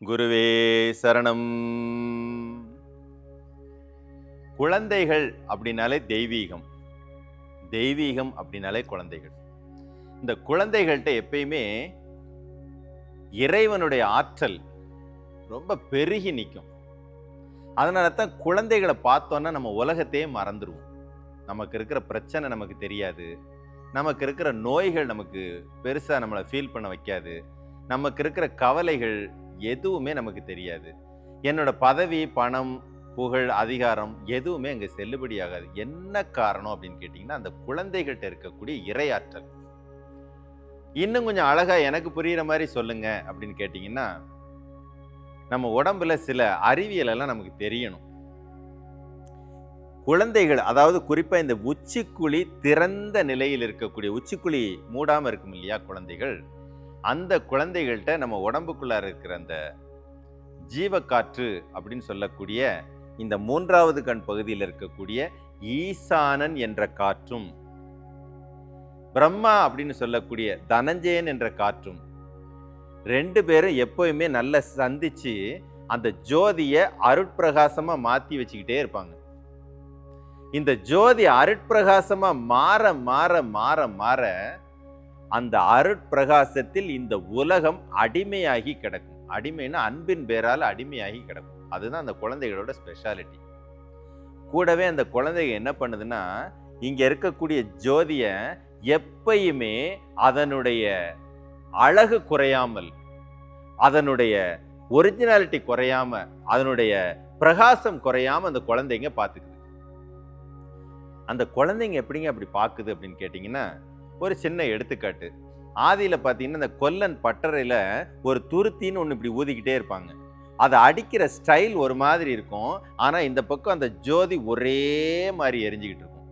குருவே சரணம். குழந்தைகள் அப்படின்னாலே தெய்வீகம். தெய்வீகம் அப்படின்னாலே குழந்தைகள். இந்த குழந்தைகள்கிட்ட எப்பயுமே இறைவனுடைய ஆற்றல் ரொம்ப பெருகி நிற்கும் அதனால தான் குழந்தைகளை பார்த்தோன்னா நம்ம உலகத்தையே மறந்துடுவோம் நமக்கு இருக்கிற பிரச்சனை நமக்கு தெரியாது. நமக்கு இருக்கிற நோய்கள் நமக்கு பெருசாக நம்மளை ஃபீல் பண்ண வைக்காது. நமக்கு இருக்கிற கவலைகள் எதுவுமே நமக்கு தெரியாது. என்னோட பதவி பணம் புகழ் அதிகாரம் எதுவுமே அங்கே செல்லுபடியாகாது என்ன காரணம் அப்படின்னு கேட்டிங்கன்னா அந்த குழந்தைகள்கிட்ட இருக்கக்கூடிய இறையாற்றல் இன்னும் கொஞ்சம் அழகாக எனக்கு புரிகிற மாதிரி சொல்லுங்க அப்படின்னு கேட்டிங்கன்னா நம்ம உடம்புல சில அறிவியல் எல்லாம் நமக்கு தெரியணும். குழந்தைகள் அதாவது குறிப்பாக இந்த உச்சிக்குழி திறந்த நிலையில் இருக்கக்கூடிய உச்சிக்குழி மூடாமல் இருக்கும் இல்லையா குழந்தைகள் அந்த குழந்தைகள்கிட்ட நம்ம உடம்புக்குள்ளார இருக்கிற அந்த ஜீவக்காற்று அப்படின்னு சொல்லக்கூடிய இந்த மூன்றாவது கண் பகுதியில் இருக்கக்கூடிய ஈசானன் என்ற காற்றும் பிரம்மா அப்படின்னு சொல்லக்கூடிய தனஞ்சயன் என்ற காற்றும் ரெண்டு பேரும் எப்போயுமே நல்ல சந்திச்சு அந்த ஜோதியை அருட்பிரகாசமாக மாற்றி வச்சுக்கிட்டே இருப்பாங்க. இந்த ஜோதி அருட்பிரகாசமாக மாற மாற மாற மாற அந்த அருட்பிரகாசத்தில் இந்த உலகம் அடிமையாகி கிடக்கும். அடிமைன்னா அன்பின் பேரால் அடிமையாகி கிடக்கும். அதுதான் அந்த குழந்தைகளோட ஸ்பெஷாலிட்டி கூடவே அந்த குழந்தைங்க என்ன பண்ணுதுன்னா இங்கே இருக்கக்கூடிய ஜோதியை எப்பயுமே அதனுடைய அழகு குறையாமல் அதனுடைய ஒரிஜினாலிட்டி குறையாம அதனுடைய பிரகாசம் குறையாம அந்த குழந்தைங்க பார்த்துக்குது. அந்த குழந்தைங்க எப்படிங்க அப்படி பார்க்குது அப்படின்னு கேட்டிங்கன்னா ஒரு சின்ன எடுத்துக்காட்டு. ஆதியில் பார்த்தீங்கன்னா இந்த கொல்லன் பட்டறையில் ஒரு துருத்தின்னு ஒன்று இப்படி ஊதிக்கிட்டே இருப்பாங்க. அதை அடிக்கிற ஸ்டைல் ஒரு மாதிரி இருக்கும். ஆனால் இந்த பக்கம் அந்த ஜோதி ஒரே மாதிரி எரிஞ்சுக்கிட்டு இருக்கும்.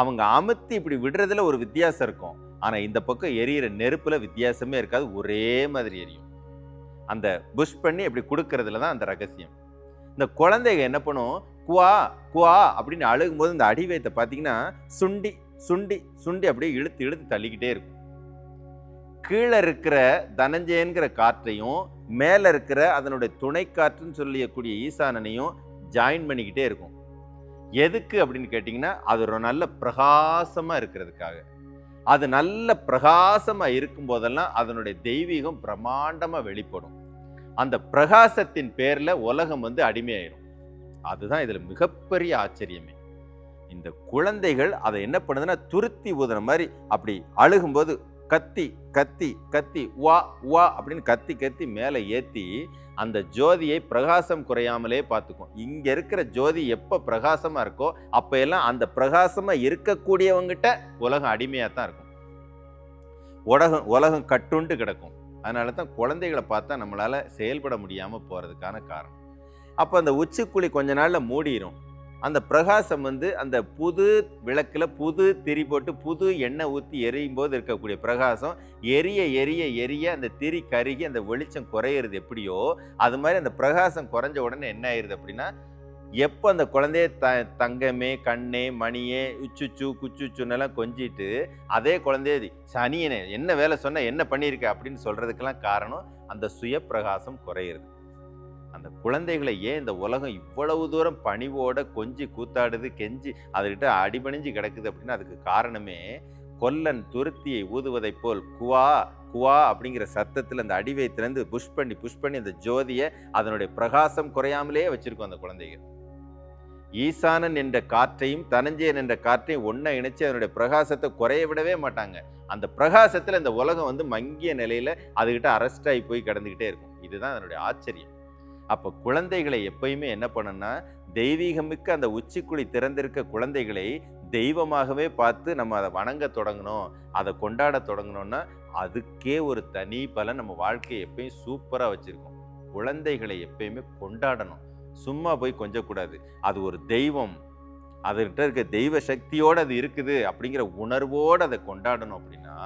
அவங்க அமுத்தி இப்படி விடுறதுல ஒரு வித்தியாசம் இருக்கும். ஆனால் இந்த பக்கம் எரியிற நெருப்பில் வித்தியாசமே இருக்காது. ஒரே மாதிரி எரியும். அந்த புஷ் பண்ணி இப்படி கொடுக்கறதுல தான் அந்த ரகசியம். இந்த குழந்தைங்க என்ன பண்ணும்? குவா குவா அப்படின்னு அழுகும்போது இந்த அடிவயத்தை பார்த்தீங்கன்னா சுண்டி சுண்டி சுண்டி அப்படியே இழுத்து இழுத்து தள்ளிக்கிட்டே இருக்கும். கீழே இருக்கிற தனஞ்சயன்கிற காற்றையும் மேலே இருக்கிற அதனுடைய துணை காற்றுன்னு சொல்லக்கூடிய ஈசானனையும் ஜாயின் பண்ணிக்கிட்டே இருக்கும். எதுக்கு அப்படின்னு கேட்டிங்கன்னா அது ஒரு நல்ல பிரகாசமாக இருக்கிறதுக்காக. அது நல்ல பிரகாசமாக இருக்கும் போதெல்லாம் அதனுடைய தெய்வீகம் பிரமாண்டமாக வெளிப்படும். அந்த பிரகாசத்தின் பேரில் உலகம் வந்து அடிமையாயிரும். அதுதான் இதில் மிகப்பெரிய ஆச்சரியமே. இந்த குழந்தைகள் அதை என்ன பண்ணுதுன்னா துருத்தி ஊதுன மாதிரி அப்படி அழுகும்போது கத்தி கத்தி கத்தி வா வா அப்படின்னு கத்தி கத்தி மேலே ஏற்றி அந்த ஜோதியை பிரகாசம் குறையாமலே பார்த்துக்கும். இங்கே இருக்கிற ஜோதி எப்போ பிரகாசமாக இருக்கோ அப்போ எல்லாம் அந்த பிரகாசமாக இருக்கக்கூடியவங்கிட்ட உலகம் அடிமையாக தான் இருக்கும். உலகம் உலகம் கட்டுண்டு கிடக்கும். அதனால தான் குழந்தைகளை பார்த்தா நம்மளால் செயல்பட முடியாமல் போகிறதுக்கான காரணம். அப்போ அந்த உச்சிக்குழி கொஞ்ச நாளில் மூடிரும். அந்த பிரகாசம் வந்து அந்த புது விளக்கில் புது திரி போட்டு புது எண்ணெய் ஊற்றி எரியும் போது இருக்கக்கூடிய பிரகாசம். எரிய எரிய எரிய அந்த திரி கருகி அந்த வெளிச்சம் குறையிறது எப்படியோ அது மாதிரி அந்த பிரகாசம் குறைஞ்ச உடனே என்ன ஆயிருது அப்படின்னா எப்போ அந்த குழந்தைய த தங்கமே கண்ணே மணியே உச்சுச்சு குச்சுச்சுன்னெல்லாம் கொஞ்சிட்டு அதே குழந்தைய சனியனே என்ன வேலை சொன்னால் என்ன பண்ணியிருக்க அப்படின்னு சொல்கிறதுக்கெல்லாம் காரணம் அந்த சுய பிரகாசம் குறையிறது. அந்த குழந்தைகளை ஏன் இந்த உலகம் இவ்வளவு தூரம் பணிவோட கொஞ்சி கூத்தாடுது கெஞ்சி அதுகிட்ட அடிபணிஞ்சு கிடக்குது அப்படின்னு அதுக்கு காரணமே கொல்லன் துருத்தியை ஊதுவதைப் போல் குவா குவா அப்படிங்கிற சத்தத்தில் அந்த அடிவயத்திலேருந்து புஷ் பண்ணி புஷ் பண்ணி அந்த ஜோதியை அதனுடைய பிரகாசம் குறையாமலே வச்சுருக்கோம் அந்த குழந்தைகள். ஈசானன் என்ற காற்றையும் தனஞ்சயன் என்ற காற்றையும் ஒன்றை இணைச்சி அதனுடைய பிரகாசத்தை குறைய விடவே மாட்டாங்க. அந்த பிரகாசத்தில் இந்த உலகம் வந்து மங்கிய நிலையில் அதுகிட்ட அரெஸ்ட் ஆகி போய் கிடந்துக்கிட்டே இருக்கும். இதுதான் அதனுடைய ஆச்சரியம். அப்போ குழந்தைகளை எப்பயுமே என்ன பண்ணணும்னா தெய்வீகமிக்க அந்த உச்சிக்குழி திறந்திருக்க குழந்தைகளை தெய்வமாகவே பார்த்து நம்ம அதை வணங்க தொடங்கணும் அதை கொண்டாட தொடங்கணும்னா அதுக்கே ஒரு தனி பலன் நம்ம வாழ்க்கையை எப்பயும் சூப்பராக வச்சுருக்கோம். குழந்தைகளை எப்பயுமே கொண்டாடணும். சும்மா போய் கொஞ்சக்கூடாது. அது ஒரு தெய்வம். அதுகிட்ட இருக்க தெய்வ சக்தியோடு அது இருக்குது அப்படிங்கிற உணர்வோடு அதை கொண்டாடணும் அப்படின்னா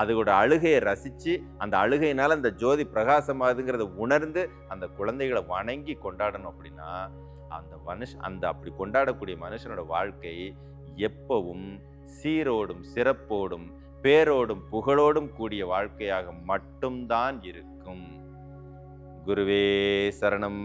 அதோட அழுகையை ரசித்து அந்த அழுகையினால் அந்த ஜோதி பிரகாசமாகுதுங்கிறத உணர்ந்து அந்த குழந்தைகளை வணங்கி கொண்டாடணும் அப்படின்னா அந்த மனுஷ அந்த அப்படி கொண்டாடக்கூடிய மனுஷனோட வாழ்க்கை எப்பவும் சீரோடும் சிறப்போடும் பேரோடும் புகழோடும் கூடிய வாழ்க்கையாக மட்டும்தான் இருக்கும். குருவே சரணம்.